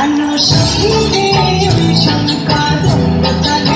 জানো সঙ্গে সঙ্গে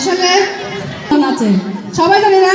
আসলে সবাই জানে না?